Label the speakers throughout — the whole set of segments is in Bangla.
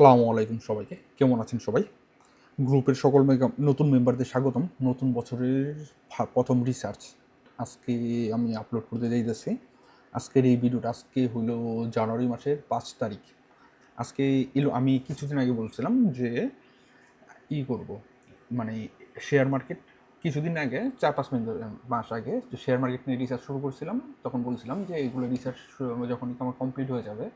Speaker 1: আসসালামু আলাইকুম সবাইকে। কেমন আছেন সবাই? গ্রুপের সকল নতুন মেম্বারদের স্বাগতম। নতুন বছরের প্রথম রিসার্চ আজকে আমি আপলোড করতে যাইতেছি। আজকের এই ভিডিওটা আজকে হলো জানুয়ারি মাসের পাঁচ তারিখ। আজকে এলো আমি কিছুদিন আগে বলছিলাম যে ই করব। মানে শেয়ার মার্কেট কিছুদিন আগে, চার পাঁচ মিনিট মাস আগে শেয়ার মার্কেট নিয়ে রিসার্চ শুরু করছিলাম, তখন বলছিলাম যে এগুলো রিসার্চ যখন আমার কমপ্লিট হয়ে যাবে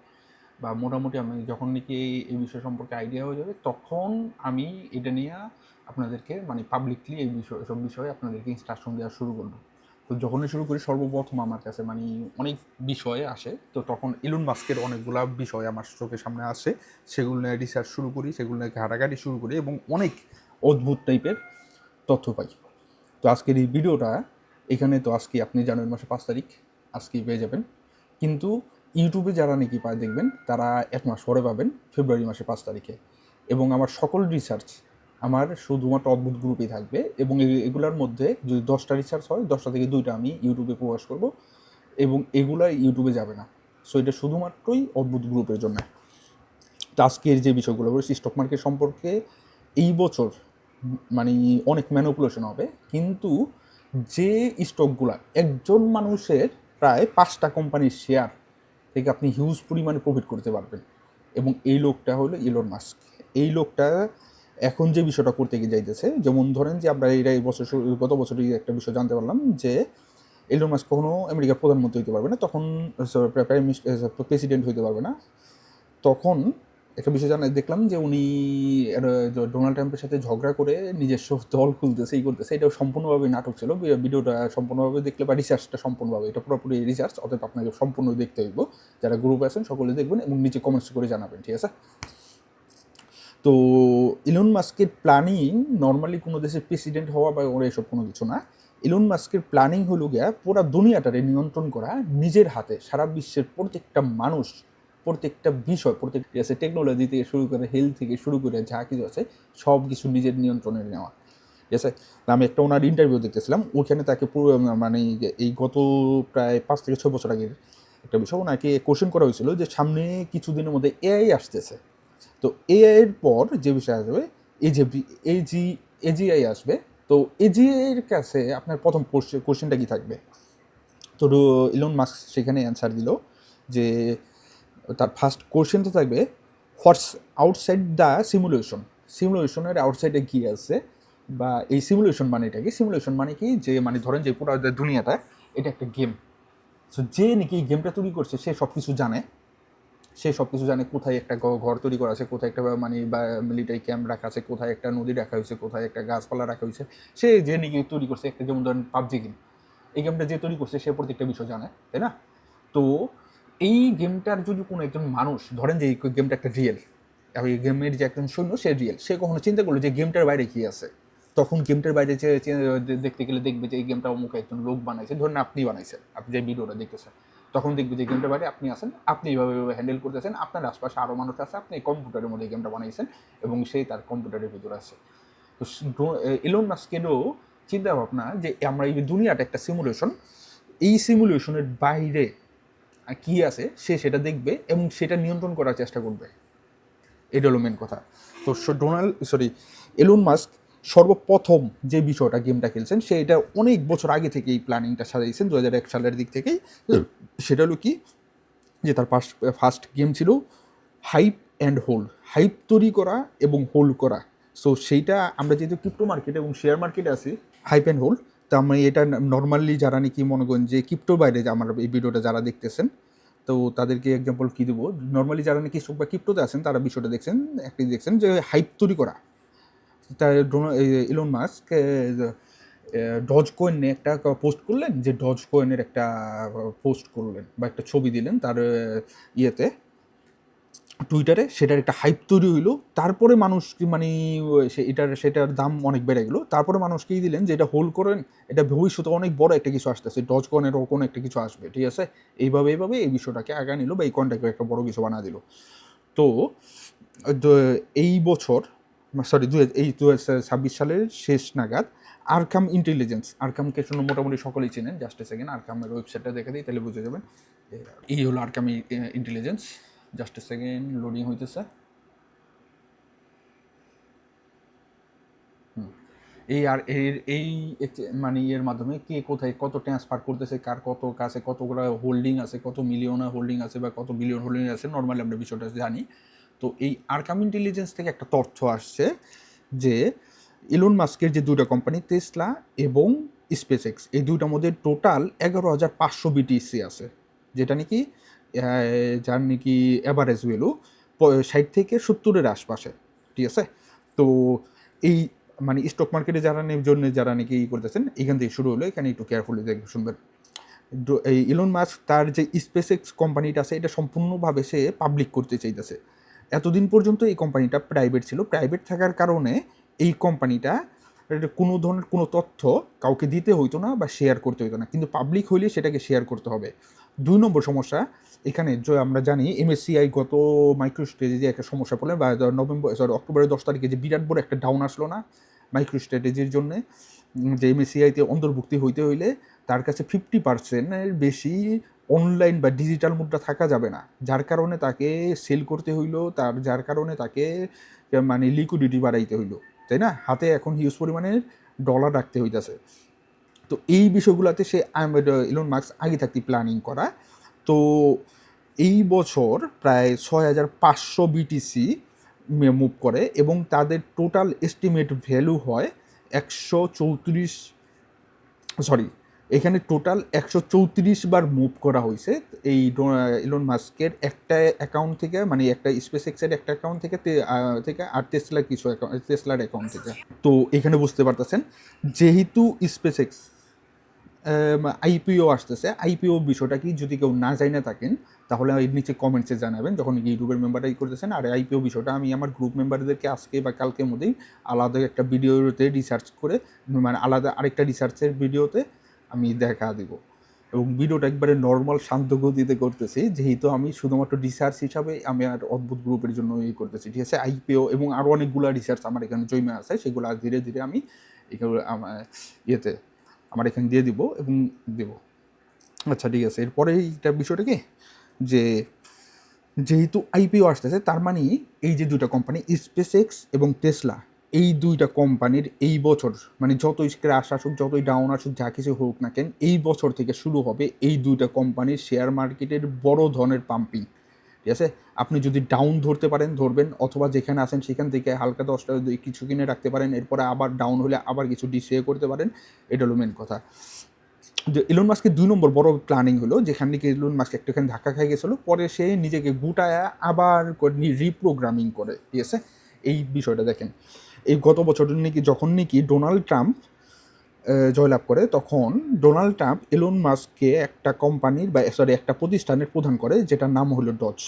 Speaker 1: বা মোটামুটি আমি যখন নাকি এই- বিষয় সম্পর্কে আইডিয়া হয়ে যাবে, তখন আমি এটা নিয়ে আপনাদেরকে মানে পাবলিকলি এই বিষয় সব বিষয়ে আপনাদেরকে ইনস্ট্রাকশন দেওয়া শুরু করব। তো যখনই শুরু করি, সর্বপ্রথম আমার কাছে মানে অনেক বিষয় আসে। তো তখন ইলুন মাস্কের অনেকগুলা বিষয় আমার চোখের সামনে আসে। সেগুলো নিয়ে রিসার্চ শুরু করি, সেগুলো নিয়ে ঘাটাঘাটি শুরু করি এবং অনেক অদ্ভুত টাইপের তথ্য পাই। তো আজকের এই ভিডিওটা এখানে তো আজকে আপনি জানুয়ারি মাসে পাঁচ তারিখ, আজকেই পেয়ে যাবেন। কিন্তু ইউটিউবে যারা নাকি পায়, দেখবেন তারা এক মাস পরে পাবেন, ফেব্রুয়ারি মাসে পাঁচ তারিখে। এবং আমার সকল রিসার্চ আমার শুধুমাত্র অদ্ভুত গ্রুপেই থাকবে এবং এগুলোর মধ্যে যদি দশটা রিসার্চ হয়, দশটা থেকে দুইটা আমি ইউটিউবে প্রকাশ করব এবং এগুলা ইউটিউবে যাবে না। সো এটা শুধুমাত্রই অদ্ভুত গ্রুপের জন্য। তো আজকের যে বিষয়গুলো বলছি স্টক মার্কেট সম্পর্কে এই বছর মানে অনেক ম্যানুপুলেশন হবে, কিন্তু যে স্টকগুলা একজন মানুষের প্রায় পাঁচটা কোম্পানির শেয়ার থেকে আপনি হিউজ পরিমাণে প্রফিট করতে পারবেন। এবং এই লোকটা হলো ইলন মাস্ক এই লোকটা এখন যে বিষয়টা করতে গিয়ে যাইতেছে, যেমন ধরেন যে আমরা এটা এই বছর গত বছরই একটা বিষয় জানতে পারলাম যে ইলন মাস্ক কখনো আমেরিকার প্রধানমন্ত্রী হইতে পারবে না, তখন প্রাইম প্রেসিডেন্ট হইতে পারবে না। তখন একটা বিষয় জানা দেখলাম যে উনি ডোনাল্ড ট্রাম্পের সাথে ঝগড়া করে নিজস্ব দল খুলতেছে, এই করতেছে, এটাও সম্পূর্ণভাবে নাটক ছিল ভিডিওটা সম্পূর্ণভাবে দেখলে বা রিসার্চটা সম্পূর্ণভাবে, এটা পুরোপুরি রিসার্চ অতএব আপনাকে সম্পূর্ণ দেখতে হইব। যারা গ্রুপে আছেন, সকলে দেখবেন এবং নিচে কমেন্টস করে জানাবেন, ঠিক আছে? তো ইলন মাস্কের প্ল্যানিং নর্মালি কোনো দেশের প্রেসিডেন্ট হওয়া বা ওরা এসব কোনো কিছু না। ইলন মাস্কের প্ল্যানিং হলো গিয়া পুরা দুনিয়াটারে নিয়ন্ত্রণ করা, নিজের হাতে, সারা বিশ্বের প্রত্যেকটা মানুষ প্রত্যেকটা বিষয় প্রত্যেক আছে টেকনোলজি থেকে শুরু করে হেলথ থেকে শুরু করে যা কিছু আছে সব কিছু নিজের নিয়ন্ত্রণে নেওয়া। ঠিক আছে? আমি একটা ওনার ইন্টারভিউ দেখতেছিলাম, ওখানে তাকে পুরো মানে এই গত প্রায় পাঁচ থেকে ছয় বছর আগের একটা বিষয়, ওনাকে কোশ্চেন করা হয়েছিল যে সামনে কিছুদিনের মধ্যে এআই আসতেছে। তো এআই এর পর যে বিষয় আসবে, এই এজি এজিআই আসবে, তো এজিআই এর কাছে আপনার প্রথম কোশ্চেনটা কি থাকবে? তো ইলন মাস্ক সেখানে অ্যান্সার দিল যে তার ফার্স্ট কোশ্চেনটা থাকবে হোয়াটস আউটসাইড দ্য সিমুলেশন সিমুলেশনের আউটসাইডে কি আছে? বা এই সিমুলেশন মানে এটা কি? সিমুলেশন মানে কি? যে মানে ধরেন যে পুরো দুনিয়াটা, এটা একটা গেম সো যে নাকি এই গেমটা তৈরি করছে, সে সব কিছু জানে। সে সব কিছু জানে কোথায় একটা ঘর তৈরি করা আছে, কোথায় একটা মানে বা মিলিটারি ক্যাম্প রাখা আছে, কোথায় একটা নদী রাখা হয়েছে, কোথায় একটা গাছপালা রাখা হয়েছে। সে যে নাকি তৈরি করছে, একটা যেমন ধরেন পাবজি গেম এই গেমটা যে তৈরি করছে, সে প্রত্যেকটা বিষয় জানে, তাই না? তো এই গেমটার যদি কোনো একজন মানুষ, ধরেন যে এই গেমটা একটা রিয়েল এই গেমের যে একজন সৈন্য, সে রিয়েল সে কখনো চিন্তা করল যে গেমটার বাইরে কি আছে? তখন গেমটার বাইরে যে দেখতে গেলে দেখবে যে এই গেমটা অমুক একজন লোক বানাইছে, ধরেন আপনি বানাইছেন, আপনি যে ভিডিওটা দেখতেছেন, তখন দেখবে যে গেমটার বাইরে আপনি আছেন, আপনি এইভাবে এইভাবে হ্যান্ডেল করতেছেন, আপনার আশপাশে আরও মানুষ আছে, আপনি কম্পিউটারের মধ্যে গেমটা বানাইছেন এবং সেই তার কম্পিউটারের ভিতরে আছে। তো এলোন মাস্কেরও চিন্তা ভাবনা যে আমরা এই দুনিয়াটা একটা সিমুলেশন এই সিমুলেশনের বাইরে কি আছে সে সেটা দেখবে এবং সেটা নিয়ন্ত্রণ করার চেষ্টা করবে। এটা হলো মেন কথা। তো ডোনাল্ড সরি এলন মাস্ক সর্বপ্রথম যে বিষয়টা গেমটা খেলছেন সে এটা অনেক বছর আগে থেকে এই প্ল্যানিংটা সাজাইছেন দু হাজার এক সালের দিক থেকেই। সেটা হলো কি যে তার ফার্স্ট ফার্স্ট গেম ছিল হাইপ অ্যান্ড হোল্ড হাইপ তৈরি করা এবং হোল্ড করা। সো সেইটা আমরা যেহেতু ক্রিপ্টো মার্কেট এবং শেয়ার মার্কেটে আছি হাইপ অ্যান্ড হোল্ড তা আমি এটা নর্মালি যারা নাকি মনে করেন যে ক্রিপ্টোর বাইরে আমার এই ভিডিওটা যারা দেখতেছেন, তো তাদেরকে এক্সাম্পল কী দেবো? নর্মালি যারা নাকি বা ক্রিপ্টোতে আছেন, তারা বিষয়টা দেখছেন, একটি দেখছেন যে হাইপ তৈরি করা। তার ইলন মাস্ক ডজ কয়েন একটা পোস্ট করলেন, যে ডজ কয়েনের একটা পোস্ট করলেন বা একটা ছবি দিলেন তার ইয়েতে। টুইটারে সেটার একটা হাইপ তৈরি হইল। তারপরে মানুষ মানে সে এটার, সেটার দাম অনেক বেড়ে গেলো। তারপরে মানুষকেই দিলেন যে এটা হোল্ড করেন, এটা ভবিষ্যতে অনেক বড় একটা কিছু আসতেছে। ডজ কয়েনের কোনো একটা কিছু আসবে, ঠিক আছে? এইভাবে এইভাবে এই বিষয়টাকে আগা নিল বা এই কয়েনটাকে একটা বড় কিছু বানা দিল। তো এই বছর সরি দু হাজার এই দু ছাব্বিশ সালের শেষ নাগাদ আরকাম ইন্টেলিজেন্স আরকামকে শুনে মোটামুটি সকলেই চেনেন জাস্ট সেকেন্ড আরকামের ওয়েবসাইটটা দেখে দিই, তাহলে বুঝে যাবেন। এই হলো Arkham intelligence just second loading হইতেছে। এই আর এর এই মানে ইয়ের মাধ্যমে কে কোথায় কত ট্রান্সফার করতেছে, কার কত কাছে কতগুলো হোল্ডিং আছে, কত মিলিয়নের হোল্ডিং আছে বা কত মিলিয়ন হোল্ডিং আছে নর্মালি আমরা বিষয়টা জানি। তো এই আর্কাম ইন্টেলিজেন্স থেকে একটা তথ্য আসছে যে ইলন মাস্কের যে দুটো কোম্পানি তেসলা এবং স্পেস এই দুইটার মধ্যে টোটাল এগারো হাজার পাঁচশো বিটিসি আছে। যেটা নাকি যার নাকি অ্যাভারেজ ভ্যালু ষাট থেকে সত্তরের আশপাশে, ঠিক আছে? তো এই মানে স্টক মার্কেটে যারা জন্য যারা নাকি ই করতেছেন, এখান থেকে শুরু হলো, এখানে একটু কেয়ারফুলি দেখবে শুনবেন। এই ইলন মাস্ক তার যে স্পেস এক্স কোম্পানিটা আছে, এটা সম্পূর্ণভাবে সে পাবলিক করতে চাইতেছে। এতদিন পর্যন্ত এই কোম্পানিটা প্রাইভেট ছিল। প্রাইভেট থাকার কারণে এই কোম্পানিটা কোনো ধরনের কোনো তথ্য কাউকে দিতে হইতো না বা শেয়ার করতে হইতো না। কিন্তু পাবলিক হইলে সেটাকে শেয়ার করতে হবে। দুই নম্বর সমস্যা, এখানে যে আমরা জানি এমএসসিআই গত মাইক্রো স্ট্রেটে যে একটা সমস্যা পড়লে বা নভেম্বর সরি অক্টোবরের দশ তারিখে যে বিরাট বড় একটা ডাউন আসলো না মাইক্রো স্ট্র্যাটেজির জন্য যে এমএসসিআইতে অন্তর্ভুক্তি হইতে হইলে তার কাছে ফিফটি পার্সেন্টের বেশি অনলাইন বা ডিজিটাল মুদ্রা থাকা যাবে না। যার কারণে তাকে সেল করতে হইল, তার, যার কারণে তাকে মানে লিকুইডিটি বাড়াইতে হইল। তাই না? হাতে এখন হিউজ পরিমাণের ডলার রাখতে হইতেছে। তো এই বিষয়গুলোতে সে ইলন মার্কস আগে থাকতে প্ল্যানিং করা। তো এই বছর প্রায় ছয় হাজার পাঁচশো বিটিসি মুভ করে এবং তাদের টোটাল এস্টিমেট ভ্যালু হয় একশো চৌত্রিশ সরি এখানে টোটাল একশো চৌত্রিশ বার মুভ করা হয়েছে। এই ইলন মাস্কের একটা অ্যাকাউন্ট থেকে মানে একটা স্পেস এক্সের একটা অ্যাকাউন্ট থেকে থেকে আর টেসলার কিছু অ্যাকাউন্ট টেসলার অ্যাকাউন্ট থেকে। তো এখানে বুঝতে পারতেছেন, যেহেতু স্পেস এক্স আইপিও আসতেছে আইপিও বিষয়টা কি যদি কেউ না জানে থাকেন, তাহলে এর নিচে কমেন্টসে জানাবেন, যখন ইউটিউবের মেম্বারটাই করতেছেন। আর আইপিও বিষয়টা আমি আমার গ্রুপ মেম্বারদেরকে আজকে বা কালকের মধ্যেই আলাদা একটা ভিডিওতে রিসার্চ করে মানে আলাদা আরেকটা রিসার্চের ভিডিওতে আমি দেখা দিব। এবং ভিডিওটা একবারে নর্মাল শান্ত গতিতে করতেছি, যেহেতু আমি শুধুমাত্র রিসার্চ হিসাবে আমি আর অদ্ভুত গ্রুপের জন্য ইয়ে করতেছি। ঠিক আছে? আইপিও এবং আরও অনেকগুলো রিসার্চ আমার এখানে জমে আছে, সেগুলো ধীরে ধীরে আমি এগুলো ইয়েতে আমার এখানে দিয়ে দিব এবং দেব। আচ্ছা ঠিক আছে। এরপরে এইটা বিষয়টা কি? যে যেহেতু আইপিও আসতেছে, তার মানে এই যে দুইটা কোম্পানি স্পেস এক্স এবং টেসলা এই দুইটা কোম্পানির এই বছর মানে যতই ক্র্যাশ আসুক, যতই ডাউন আসুক, যা কিছু হোক না কেন, এই বছর থেকে শুরু হবে এই দুইটা কোম্পানির শেয়ার মার্কেটের বড় ধরনের পাম্পিং ঠিক আছে? আপনি যদি ডাউন ধরতে পারেন, ধরবেন, অথবা যেখানে আছেন সেখান থেকে হালকা দশটা কিছু কিনে রাখতে পারেন, এরপরে আবার ডাউন হলে আবার কিছু ডিসে করতে পারেন, এটা হলো মেন কথা। যে ইলন মাস্কের দুই নম্বর বড় প্ল্যানিং হলো, যেখান থেকে ইলন মাস্ক একটুখানি ধাক্কা খাই গেছিল, পরে সে নিজেকে গুটায় আবার রিপ্রোগ্রামিং করে। ঠিক আছে? এই বিষয়টা দেখেন। এই গত বছর নাকি যখন নাকি ডোনাল্ড ট্রাম্প জয়লাভ করে, তখন ডোনাল্ড ট্রাম্প এলন মাস্ককে একটা কোম্পানির বা সরি একটা প্রতিষ্ঠানের প্রধান করে, যেটার নাম হলো ডজ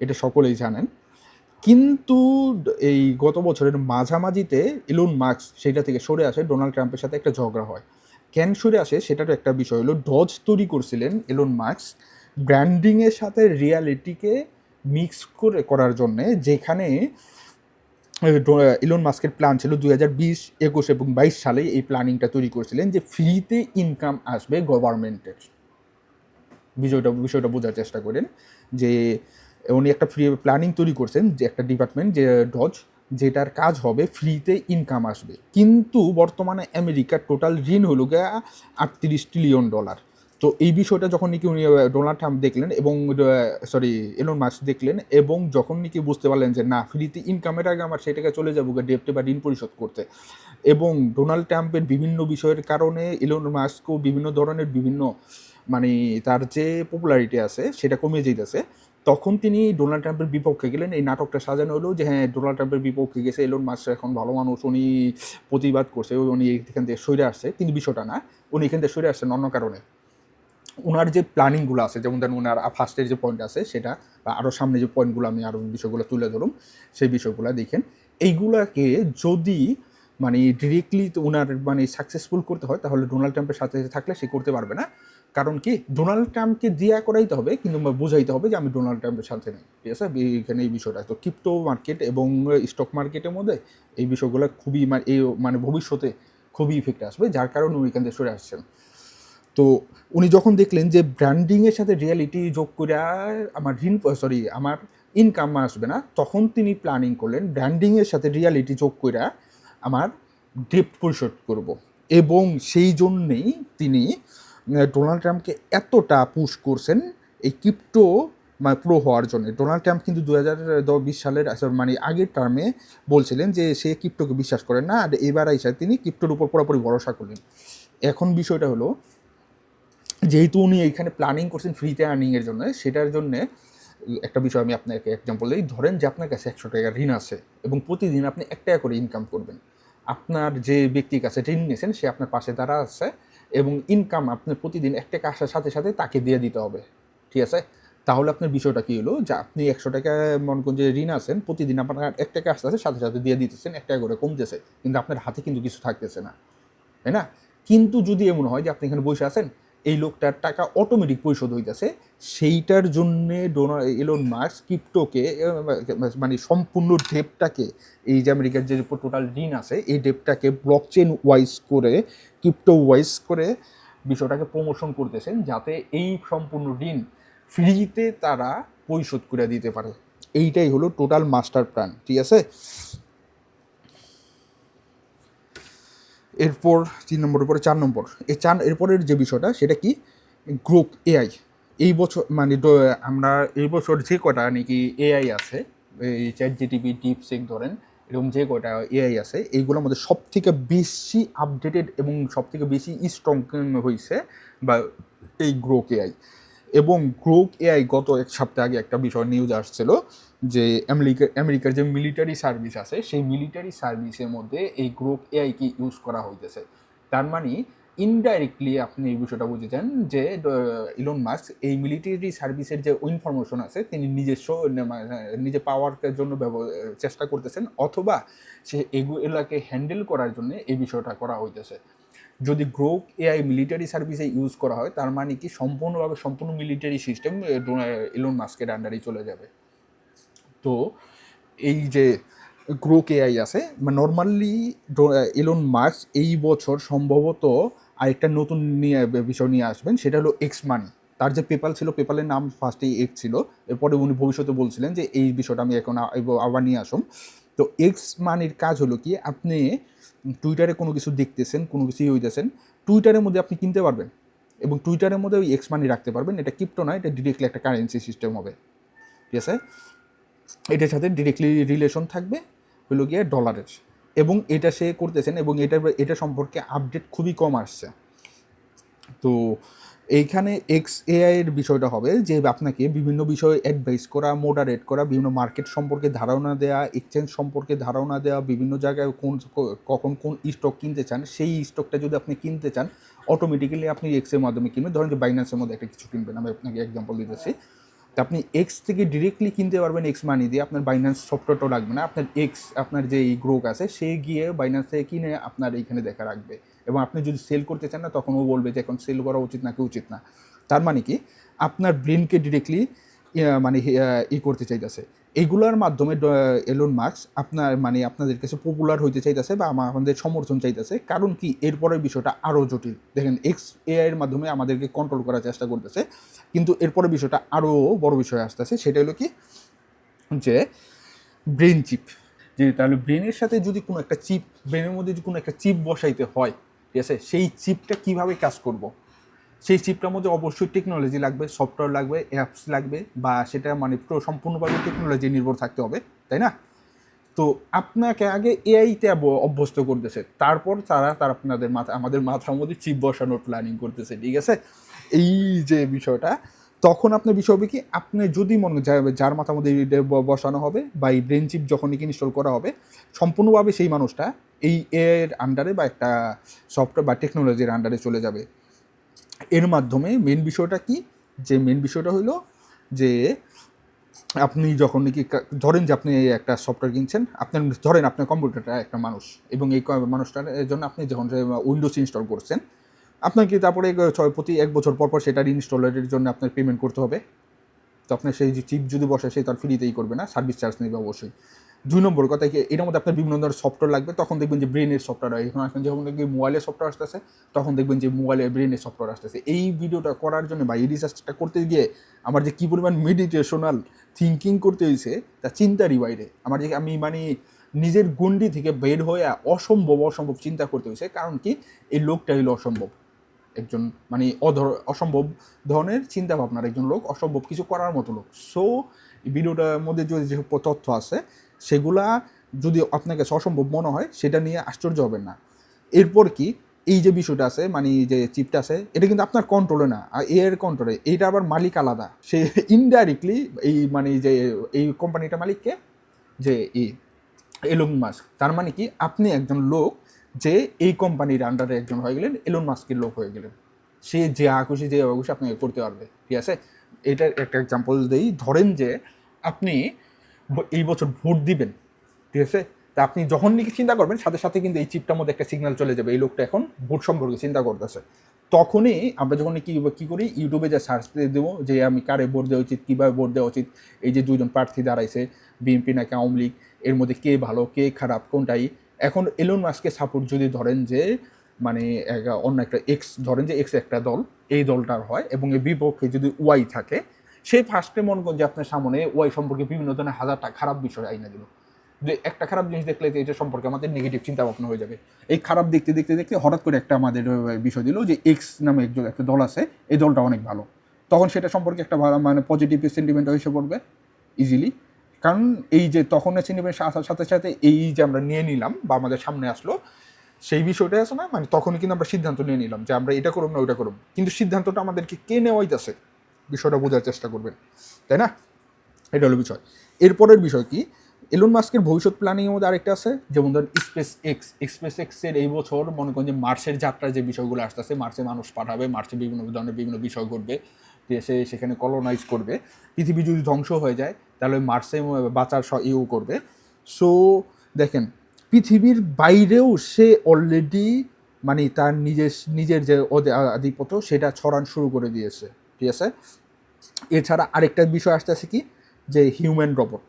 Speaker 1: এটা সকলেই জানেন। কিন্তু এই গত বছরের মাঝামাঝিতে ইলন মার্কস সেটা থেকে সরে আসে, ডোনাল্ড ট্রাম্পের সাথে একটা ঝগড়া হয়। কেন সরে আসে সেটারও একটা বিষয় হলো ডজ তৈরি করছিলেন এলন মার্কস ব্র্যান্ডিংয়ের সাথে রিয়ালিটিকে মিক্স করে, করার জন্যে, যেখানে ইলন মাস্কের প্ল্যান ছিল দুই হাজার বিশ, একুশ এবং বাইশ সালে এই প্ল্যানিংটা তৈরি করেছিলেন যে ফ্রিতে ইনকাম আসবে গভর্নমেন্টের বিষয়টা বিষয়টা বোঝার চেষ্টা করেন যে উনি একটা ফ্রি প্ল্যানিং তৈরি করছেন যে একটা ডিপার্টমেন্ট যে ডজ যেটার কাজ হবে ফ্রিতে ইনকাম আসবে। কিন্তু বর্তমানে আমেরিকার টোটাল ঋণ হলো গিয়া আটত্রিশ ট্রিলিয়ন ডলার তো এই বিষয়টা যখন নাকি উনি ডোনাল্ড ট্রাম্প দেখলেন এবং সরি এলন মাস্ক দেখলেন এবং যখন নাকি বুঝতে পারলেন যে, না, ফ্রিতে ইনকামের আগে আমার সেটাকে চলে যাব ডেপটে বা ঋণ পরিশোধ করতে। এবং ডোনাল্ড ট্রাম্পের বিভিন্ন বিষয়ের কারণে এলন মাস্কও বিভিন্ন ধরনের বিভিন্ন মানে তার যে পপুলারিটি আছে, সেটা কমে যেতেছে তখন তিনি ডোনাল্ড ট্রাম্পের বিপক্ষে গেলেন। এই নাটকটা সাজানো হলো যে হ্যাঁ ডোনাল্ড ট্রাম্পের বিপক্ষে গেছে এলন মাস্ক এখন ভালো মানুষ, উনি প্রতিবাদ করছে, উনি এখান থেকে সরে আসছে। কিন্তু বিষয়টা না, উনি এখান থেকে সরে আসছেন অন্য কারণে। ওনার যে প্ল্যানিংগুলো আছে, যেমন ধরেন ওনার ফার্স্টের যে পয়েন্ট আছে, সেটা বা আরও সামনে যে পয়েন্টগুলো আমি আরও বিষয়গুলো তুলে ধরুন সেই বিষয়গুলো দেখেন। এইগুলাকে যদি মানে ডিরেক্টলি ওনার মানে সাকসেসফুল করতে হয়, তাহলে ডোনাল্ড ট্রাম্পের সাথে থাকলে সে করতে পারবে না। কারণ কি? ডোনাল্ড ট্রাম্পকে দিয়া করাইতে হবে, কিন্তু বোঝাইতে হবে যে আমি ডোনাল্ড ট্রাম্পের সাথে নেই, ঠিক আছে? এখানে এই বিষয়টা। তো ক্রিপ্টো মার্কেট এবং স্টক মার্কেটের মধ্যে এই বিষয়গুলো খুবই মানে এই মানে ভবিষ্যতে খুবই ইফেক্ট আসবে, যার কারণে উনি এখান থেকে সরে আসছেন। তো উনি যখন দেখলেন যে ব্র্যান্ডিংয়ের সাথে রিয়ালিটি যোগ করে আমার ঋণ সরি আমার ইনকাম আসবে না, তখন তিনি প্ল্যানিং করলেন ব্র্যান্ডিংয়ের সাথে রিয়ালিটি যোগ করে আমার ডেপ্ট পরিশোধ করব। এবং সেই জন্যেই তিনি ডোনাল্ড ট্রাম্পকে এতটা পুশ করছেন এই ক্রিপ্টো মানে প্রো হওয়ার জন্য। ডোনাল্ড ট্রাম্প কিন্তু দু হাজার বিশ সালের মানে আগের টার্মে বলছিলেন যে সে ক্রিপ্টোকে বিশ্বাস করেন না, আর এবার আইসা তিনি ক্রিপ্টোর উপর পুরোপুরি ভরসা করলেন। এখন বিষয়টা হলো যেহেতু উনি এইখানে প্ল্যানিং করছেন ফ্রিতে আর্নিংয়ের জন্য, সেটার জন্য একটা বিষয় আমি আপনাকে এক্সাম্পল দিই। ধরেন যে আপনার কাছে একশো টাকা ঋণ আছে এবং প্রতিদিন আপনি এক টাকা করে ইনকাম করবেন। আপনার যে ব্যক্তির কাছে ঋণ নিয়েছেন, সে আপনার পাশে দাঁড়া আছে এবং ইনকাম আপনি প্রতিদিন এক টাকা আসার সাথে সাথে তাকে দিয়ে দিতে হবে। ঠিক আছে? তাহলে আপনার বিষয়টা কী হলো? যে আপনি একশো টাকা মনে করেন যে ঋণ আছেন, প্রতিদিন আপনার এক টাকা আসতে আসতে সাথে সাথে দিয়ে দিতেছেন, এক টাকা করে কমতেছে। কিন্তু আপনার হাতে কিন্তু কিছু থাকতেছে না। তাই না? কিন্তু যদি এমন হয় যে আপনি এখানে বসে আছেন এই লোকটার টাকা অটোমেটিক পরিশোধ হইতেছে। সেইটার জন্যে ডোনাল্ড এলন মার্কস ক্রিপ্টোকে মানে সম্পূর্ণ ডেপটাকে এই যে আমেরিকার যে টোটাল ঋণ আছে, এই ডেপটাকে ব্লকচেন ওয়াইজ করে ক্রিপ্টো ওয়াইজ করে বিষয়টাকে প্রমোশন করতেছেন যাতে এই সম্পূর্ণ ঋণ ফ্রিতে তারা পরিশোধ করে দিতে পারে। এইটাই হলো টোটাল মাস্টার প্ল্যান ঠিক আছে? এরপর তিন নম্বরের পরে চার নম্বর। এই চার, এরপরের যে বিষয়টা, সেটা কি? গ্রোপ এআই এই বছর মানে আমরা এই বছর যে কটা নাকি এআই আছে, এই চ্যাট জিটিপি ডিপসেক ধরেন, এরকম যে কটা এআই আছে, এইগুলোর মধ্যে সব থেকে বেশি আপডেটেড এবং সব থেকে বেশি স্ট্রং হয়েছে বা এই গ্রোক এআই এবং গ্রোক এআই গত এক সপ্তাহ আগে একটা বিষয় নিউজ আসছিল যে আমেরিকা, আমেরিকার যে মিলিটারি সার্ভিস আছে, সেই মিলিটারি সার্ভিসের মধ্যে এই গ্রোক এআইকে ইউজ করা হইতেছে। তার মানে ইনডাইরেক্টলি আপনি এই বিষয়টা বুঝেছেন যে ইলন মাস্ক এই মিলিটারি সার্ভিসের যে ইনফরমেশন আছে, তিনি নিজস্ব ন- নিজে পাওয়ার জন্য চেষ্টা করতেছেন, অথবা সে এগুলাকে হ্যান্ডেল করার জন্য এই বিষয়টা করা হইতেছে। যদি গ্রোক এআই মিলিটারি সার্ভিসে ইউজ করা হয়, তার মানে কি সম্পূর্ণভাবে সম্পূর্ণ মিলিটারি সিস্টেম ইলন মাস্কের আন্ডারেই চলে যাবে। তো এই যে গ্রোক এআই আছে নর্মালি এলন মার্কস এই বছর সম্ভবত আরেকটা নতুন নিয়ে বিষয় নিয়ে আসবেন, সেটা হলো এক্স মানি তার যে পেপাল ছিল, পেপালের নাম ফার্স্টেই এক্স ছিল, এরপরে উনি ভবিষ্যতে বলছিলেন যে এই বিষয়টা আমি এখন আবার নিয়ে আসুন। তো এক্স মানির কাজ হলো কি, আপনি টুইটারে কোনো কিছু দেখতেছেন, কোনো কিছুই হইতেছেন টুইটারের মধ্যে আপনি কিনতে পারবেন এবং টুইটারের মধ্যে ওই এক্স মানি রাখতে পারবেন। এটা ক্রিপ্টো নয় এটা ডিরেক্টলি একটা কারেন্সি সিস্টেম হবে। ঠিক আছে? এটার সাথে ডিরেক্টলি রিলেশন থাকবে, হলো গিয়ে ডলারের এবং এটা সে করতেছেন এবং এটা এটা সম্পর্কে আপডেট খুবই কম আসছে। তো এইখানে এক্স এআই এর বিষয়টা হবে যে আপনাকে বিভিন্ন বিষয়ে অ্যাডভাইস করা মোডারেট করা, বিভিন্ন মার্কেট সম্পর্কে ধারণা দেওয়া এক্সচেঞ্জ সম্পর্কে ধারণা দেওয়া বিভিন্ন জায়গায় কোন, কখন কোন স্টক কিনতে চান, সেই স্টকটা যদি আপনি কিনতে চান অটোমেটিক্যালি আপনি এক্সের মাধ্যমে কিনবেন। ধরেন যে বাইন্যান্সের মধ্যে একটা কিছু কিনবেন, আমি আপনাকে এক্সাম্পল দিতেছি। তো আপনি এক্স থেকে ডিরেক্টলি কিনতে পারবেন এক্স মানি দিয়ে, আপনার বাইন্যান্স সফটওয়্যারটাও লাগবে না, আপনার এক্স আপনার যে গ্রোক আছে, সে গিয়ে বাইন্যান্স থেকে কিনে আপনার এইখানে দেখা রাখবে। এবং আপনি যদি সেল করতে চান না, তখন ও বলবে যে, এখন সেল করা উচিত নাকি উচিত না? তার মানে কি? আপনার ব্রেনকে ডিরেক্টলি মানে ই করতে চাইতেছে। এইগুলোর মাধ্যমে এলন মার্কস আপনার মানে আপনাদের কাছে পপুলার হইতে চাইতেছে বা আমা- আমাদের সমর্থন চাইতেছে। কারণ কি? এরপরের বিষয়টা আরও জটিল। দেখেন এক্স এআই এর মাধ্যমে আমাদেরকে কন্ট্রোল করার চেষ্টা করতেছে। কিন্তু এরপরের বিষয়টা আরও বড় বিষয় আসতেছে। সেটা হলো কি? যে ব্রেন চিপ যে, তাহলে ব্রেনের সাথে যদি কোনো একটা চিপ ব্রেনের মধ্যে যদি কোনো একটা চিপ বসাইতে হয় ঠিক আছে? সেই চিপটা কীভাবে কাজ করব? সেই চিপটার মধ্যে অবশ্যই টেকনোলজি লাগবে সফটওয়্যার লাগবে অ্যাপস লাগবে বা সেটা মানে পুরো সম্পূর্ণভাবে টেকনোলজি নির্ভর থাকতে হবে, তাই না? তো আপনাকে আগে এআইতে অভ্যস্ত করতেছে, তারপর তারা তার আপনাদের মাথা, আমাদের মাথার মধ্যে চিপ বসানোর প্ল্যানিং করতেছে, ঠিক আছে? এই যে বিষয়টা, তখন আপনার বিষয় হবে কি, আপনি যদি মনে যার মাথার মধ্যে বসানো হবে বা এই ব্রেন চিপ যখন ইনস্টল করা হবে, সম্পূর্ণভাবে সেই মানুষটা এই এর আন্ডারে বা একটা সফটওয়্যার বা টেকনোলজির আন্ডারে চলে যাবে। এর মাধ্যমে মেন বিষয়টা কি? যে মেন বিষয়টা হলো যে আপনি যখন নাকি ধরেন যে আপনি একটা সফটওয়্যার কিনছেন, আপনার ধরেন আপনার কম্পিউটারটা একটা মানুষ এবং এই মানুষটার জন্য আপনি যখন উইন্ডোজ ইনস্টল করছেন, আপনাকে তারপরে ছয় প্রতি এক বছর পর পর সেটার ইনস্টলের জন্য আপনার পেমেন্ট করতে হবে। তো আপনার সেই যে চিপ যদি বসে, সে তার ফ্রিতেই করবে না সার্ভিস চার্জ নেবে অবশ্যই। দুই নম্বর কথা কি, এটার মধ্যে আপনার বিভিন্ন ধরনের সফটওয়্যার লাগবে, তখন দেখবেন যে ব্রেনের সফটওয়্যার হয়। এখন যখন দেখবেন মোবাইলের সফটওয়্যার আসতেছে, তখন দেখবেন যে মোবাইলে ব্রেনের সফটওয়্যার আসতেছে। এই ভিডিওটা করার জন্য বা এই রিসার্চটা করতে গিয়ে আমার যে কী পরিমাণ মেডিটেশনাল থিঙ্কিং করতে হয়েছে তা চিন্তারই বাইরে। আমার যে আমি মানে নিজের গন্ডি থেকে বের হয়ে অসম্ভব অসম্ভব চিন্তা করতে হয়েছে কারণ কি, এই লোকটা হইল অসম্ভব। একজন মানে অধর, অসম্ভব ধরনের চিন্তা ভাবনার একজন লোক, অসম্ভব কিছু করার মতো লোক। সো ভিডিওটার মধ্যে যে যে তথ্য আছে সেগুলা যদি আপনার কাছে অসম্ভব মনে হয়, সেটা নিয়ে আশ্চর্য হবেন না। এরপর কি? এই যে বিষয়টা আছে মানে যে চিপটা আছে, এটা কিন্তু আপনার কন্ট্রোলে না। আর এর কন্ট্রোলে এইটা আবার মালিক আলাদা। সে ইনডাইরেক্টলি এই মানে যে, এই কোম্পানিটা মালিককে যে এই এলন মাস্ক তার মানে কি? আপনি একজন লোক যে এই কোম্পানির আন্ডারে একজন হয়ে গেলেন এলন মাস্কের লোক হয়ে গেলেন। সে যে খুশি যে খুশি, আপনাকে করতে পারবে। ঠিক আছে? এটার একটা এক্সাম্পল দিই। ধরেন যে আপনি এই বছর ভোট দিবেন, ঠিক আছে? তা আপনি যখন নাকি চিন্তা করবেন, সাথে সাথে কিন্তু এই চিপটার মধ্যে একটা সিগন্যাল চলে যাবে। এই লোকটা এখন ভোট সম্পর্কে চিন্তা করতেছে। তখনই আমরা যখন কি কি করি ইউটিউবে যা সার্চ দিয়ে দেবো, যে আমি কারে ভোট দেওয়া উচিত, কীভাবে ভোট দেওয়া উচিত, এই যে দুজন প্রার্থী দাঁড়াইছে বিএনপি নাকি আওয়ামী লীগ, এর মধ্যে কে ভালো, কে খারাপ, কোনটাই। এখন এলন মাস্কে সাপোর্ট যদি ধরেন যে মানে অন্য একটা এক্স ধরেন যে এক্স একটা দল, এই দলটার হয়, এবং এর বিপক্ষে যদি ওয়াই থাকে সে ফার্স্টে মনে করেন যে আপনার সামনে ওয়াই সম্পর্কে বিভিন্ন ধরনের হাজারটা খারাপ বিষয় আইনা দিল। যে একটা খারাপ জিনিস দেখলে যে এটা সম্পর্কে আমাদের নেগেটিভ চিন্তা ভাবনা হয়ে যাবে। এই খারাপ দেখতে দেখতে দেখতে হঠাৎ করে একটা আমাদের বিষয় দিল যে এক্স নামে একজন, একটা দল আছে, এই দলটা অনেক ভালো। তখন সেটা সম্পর্কে একটা ভালো মানে পজিটিভ সেন্টিমেন্ট এসে পড়বে ইজিলি কারণ এই যে তখন সেন্টিমেন্ট আসার সাথে সাথে এই যে আমরা নিয়ে নিলাম বা আমাদের সামনে আসলো, সেই বিষয়টা আছে না? মানে তখনই কিন্তু আমরা সিদ্ধান্ত নিয়ে নিলাম যে আমরা এটা করব না, ওইটা করব কিন্তু সিদ্ধান্তটা আমাদেরকে কে নেওয়াইতেছে? বিষয়টা বোঝার চেষ্টা করবেন, তাই না? এটা হলো বিষয়। এরপরের বিষয় কি? এলন মাস্কের ভবিষ্যৎ প্ল্যানিংয়ের মধ্যে আরেকটা আছে যেমন ধর স্পেস এক্স স্পেস এক্সের এই বছর মনে করেন যে মার্সের যাত্রার যে বিষয়গুলো আসতেছে মার্সে মানুষ পাঠাবে মার্সে বিভিন্ন ধরনের বিভিন্ন বিষয় ঘটবে সে সেখানে কলোনাইজ করবে। পৃথিবী যদি ধ্বংস হয়ে যায়, তাহলে মার্সে বাঁচার ইউ করবে। সো দেখেন, পৃথিবীর বাইরেও সে অলরেডি মানে তার নিজের নিজের যে আধিপত্য, সেটা ছড়ান শুরু করে দিয়েছে। ঠিক আছে। এছাড়া আরেকটা বিষয় আসতেছে কি? যে হিউম্যান রোবট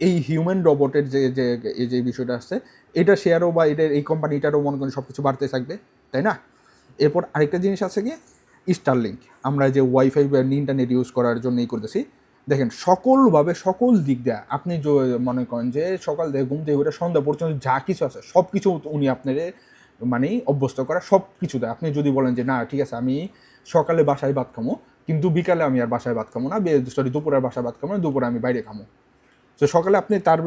Speaker 1: এই হিউম্যান রোবটের যে যে, এই যে বিষয়টা আসছে, এটা শেয়ারও বা এটা এই কোম্পানিটারও মনে করেন সব কিছু বাড়তে থাকবে, তাই না? এরপর আরেকটা জিনিস আছে কি? স্টারলিংক আমরা যে ওয়াইফাই বা ইন্টারনেট ইউজ করার জন্য এই করতেছি। দেখেন, সকলভাবে সকল দিক দেয়া, আপনি মনে করেন যে সকাল থেকে ঘুম থেকে সন্ধ্যা পর্যন্ত যা কিছু আছে সব কিছু উনি আপনার মানে অভ্যস্ত করা সব কিছু দেয়। আপনি যদি বলেন যে, না, ঠিক আছে, আমি সকালে বাসায় ভাত খামো। কিন্তু বিকালে আমি আর বাসায় ভাত খামো না সরি দুপুরে আর বাসায় ভাত খামো না, দুপুরে আমি বাইরে খামো তো সকালে আপনি তার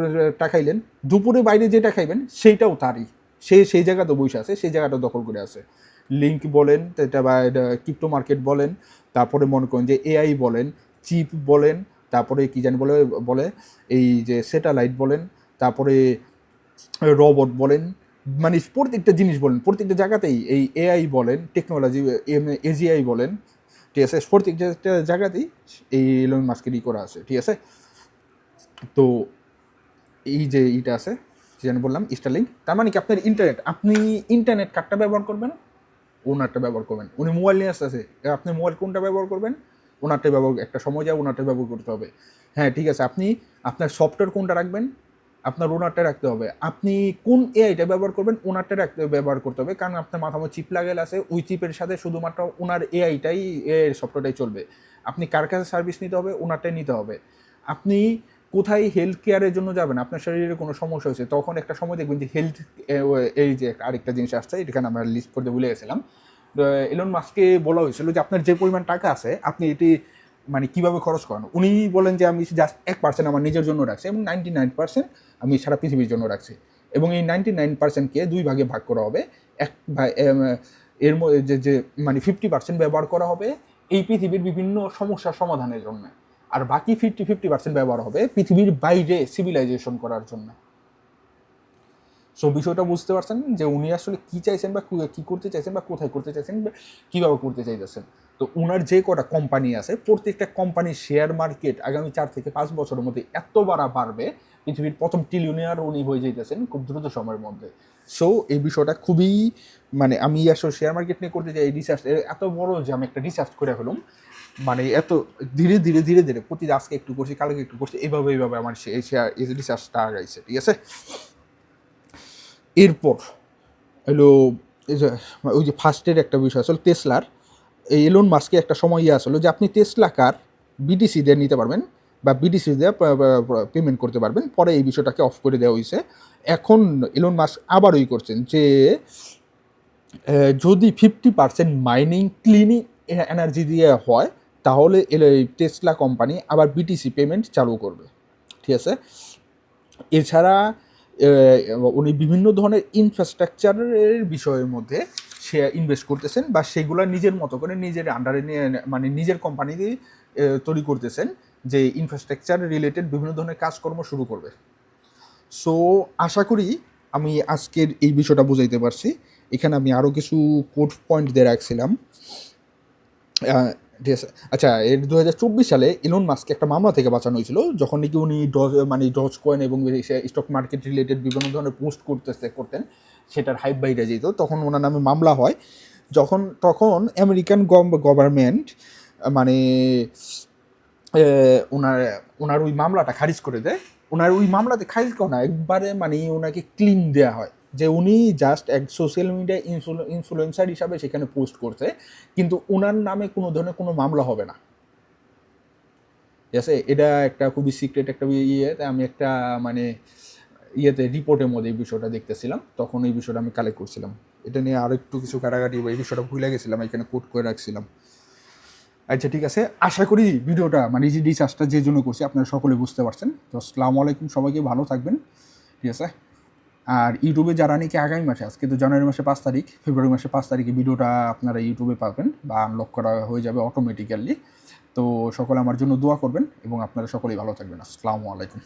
Speaker 1: টাকাইলেন, দুপুরে বাইরে যেটা খাইবেন সেইটাও তারই। সে, সেই জায়গাতে বসে আছে, সেই জায়গাটা দখল করে আছে। লিঙ্ক বলেন, এটা বা ক্রিপ্টো মার্কেট বলেন, তারপরে মনে করেন যে এআই বলেন চিপ বলেন, তারপরে কি জানি বলে বলে, এই যে স্যাটেলাইট বলেন, তারপরে রবট বলেন মানে প্রত্যেকটা জিনিস বলেন, প্রত্যেকটা জায়গাতেই এই এআই বলেন টেকনোলজি এজিআই বলেন ঠিক আছে প্রত্যেকটা জায়গাতেই এই এলন মাস্কেরই করা আছে, ঠিক আছে? তো এই যে ইটা আছে যেন বললাম স্টারলিংক তার মানে কি আপনার ইন্টারনেট আপনি ইন্টারনেট কার্ডটা ব্যবহার করবেন, ওনারটা ব্যবহার করবেন। উনি মোবাইল নিয়ে আসতেছে আপনি মোবাইল কোনটা ব্যবহার করবেন? ওনারটা ব্যবহার, একটা সময় যায় ওনারটা ব্যবহার করতে হবে। হ্যাঁ ঠিক আছে, আপনি আপনার সফটওয়্যার কোনটা রাখবেন? আপনার ওনারটা রাখতে হবে। আপনি কোন এআইটা ব্যবহার করবেন, ওনারটা রাখতে ব্যবহার করতে হবে। কারণ আপনার মাথা মধ্যে চিপ লাগাল আছে, ওই চিপের সাথে শুধুমাত্র ওনার এআইটাই এআই সফটওয়্যারটাই চলবে। আপনি কার কাছে সার্ভিস নিতে হবে, ওনারটাই নিতে হবে। আপনি কোথায় হেলথ কেয়ারের জন্য যাবেন, আপনার শরীরে কোনো সমস্যা হয়েছে, তখন একটা সময় দেখবেন যে হেলথ এই যে আরেকটা জিনিস আসছে, এখানে আমরা লিস্ট করতে ভুলে গেছিলাম। এলন মাস্ককে বলা হয়েছিল যে আপনার যে পরিমাণ টাকা আছে, আপনি এটি মানে কীভাবে খরচ করানো? উনি বলেন যে, আমি জাস্ট এক পার্সেন্ট আমার নিজের জন্য রাখছি এবং নাইনটি নাইন পার্সেন্ট আমি সারা পৃথিবীর জন্য রাখছি। এবং এই নাইনটি নাইন পার্সেন্টকে দুই ভাগে ভাগ করা হবে। এক এর মধ্যে যে যে মানে ফিফটি পার্সেন্ট ব্যবহার করা হবে এই পৃথিবীর বিভিন্ন সমস্যার সমাধানের জন্য। আর বাকি ফিফটি ফিফটি পার্সেন্ট ব্যবহার হবে পৃথিবীর বাইরে সিভিলাইজেশন করার জন্য। সো বিষয়টা বুঝতে পারছেন যে উনি আসলে কি চাইছেন বা কু- করতে চাইছেন বা কোথায় করতে চাইছেন বা কীভাবে করতে চাইতেছেন। তো ওনার যে কটা কোম্পানি আছে, প্রত্যেকটা কোম্পানির শেয়ার মার্কেট আগামী চার থেকে পাঁচ বছরের মধ্যে এত বাড়া বাড়বে, পৃথিবীর প্রথম ট্রিলিয়নিয়ার উনি হয়ে যাইতেছেন খুব দ্রুত সময়ের মধ্যে। সো এই বিষয়টা খুবই মানে আমি আসলে শেয়ার মার্কেট নিয়ে করতে চাই, এই রিসার্চ এত বড় যে আমি একটা রিসার্চ করে ফেলুম মানে এত ধীরে ধীরে ধীরে ধীরে প্রতি আজকে একটু করছি, কালকে একটু করছি, এইভাবে এইভাবে আমার সে শেয়ার এই রিসার্চটা আগাইছে, ঠিক আছে? এরপর, হলো, এই যে, ওই যে ফার্স্টের একটা বিষয় আসলে টেসলার এই এলোন মাস্কে একটা সময় ইয়ে আসলো যে আপনি তেসলা কার বিটিসি দিয়ে নিতে পারবেন বা বিটিসি দিয়ে পেমেন্ট করতে পারবেন। পরে এই বিষয়টাকে অফ করে দেওয়া হয়েছে। এখন এলন মাস্ক আবার ওই করছেন যে যদি fifty percent mining cleaning energy দিয়ে হয়, তাহলে টেসলা কোম্পানি আবার বিটিসি পেমেন্ট চালু করবে। ঠিক আছে? এছাড়া উনি বিভিন্ন ধরনের ইনফ্রাস্ট্রাকচারের বিষয়ের মধ্যে সে ইনভেস্ট করতেছেন বা সেগুলো নিজের মতো করে নিজের আন্ডারে নিয়ে মানে নিজের কোম্পানি তৈরি করতেছেন যে ইনফ্রাস্ট্রাকচার রিলেটেড বিভিন্ন ধরনের কাজকর্ম শুরু করবে। সো আশা করি আমি আজকের এই বিষয়টা বুঝাইতে পারছি। এখানে আমি আরও কিছু কোড পয়েন্ট দিয়ে রাখছিলাম। আচ্ছা এর দু হাজার চব্বিশ সালে ইলন মাস্ককে একটা মামলা থেকে বাঁচানো হয়েছিল যখন নাকি উনি ডজ মানে ডজ কয়েন এবং স্টক মার্কেট রিলেটেড বিভিন্ন ধরনের পোস্ট করতে করতেন, সেটার হাইপ বাইরে যেত, তখন ওনার নামে মামলা হয়। যখন, তখন আমেরিকান গভর্নমেন্ট মানে ওনার ওনার ওই মামলাটা খারিজ করে দেয়। ওনার ওই মামলাতে খারিজ করে না, একবারে মানে ওনাকে ক্লিন দেওয়া হয়। যে উনি জাস্ট এক সোশ্যাল মিডিয়া ইনফ্লুয়েন্সার হিসাবে সেখানে পোস্ট করছে, কিন্তু ওনার নামে কোনো ধরনের কোনো মামলা হবে না। ঠিক আছে? এটা একটা খুবই সিক্রেট একটা ইয়ে আমি একটা মানে ইয়েতে রিপোর্টের মধ্যে এই বিষয়টা দেখতেছিলাম, তখন এই বিষয়টা আমি কালেক্ট করছিলাম। এটা নিয়ে আরও একটু কিছু কাটাকাটি এই বিষয়টা ভুলে গেছিলাম, এখানে কোট করে রাখছিলাম। আচ্ছা ঠিক আছে? আশা করি ভিডিওটা মানে এই যে যে জন্য করছি, আপনারা সকলে বুঝতে পারছেন। তো আসসালামু আলাইকুম, সবাইকে ভালো থাকবেন। ঠিক আছে? আর ইউটিউবে যারা নাকি আগামী মাসে, আজকে তো জানুয়ারি মাসে পাঁচ তারিখ, ফেব্রুয়ারি মাসে পাঁচ তারিখে ভিডিওটা আপনারা ইউটিউবে পাবেন বা আনলক করা হয়ে যাবে অটোমেটিক্যালি তো সকলে আমার জন্য দোয়া করবেন এবং আপনারা সকলেই ভালো থাকবেন। আসসালামু আলাইকুম।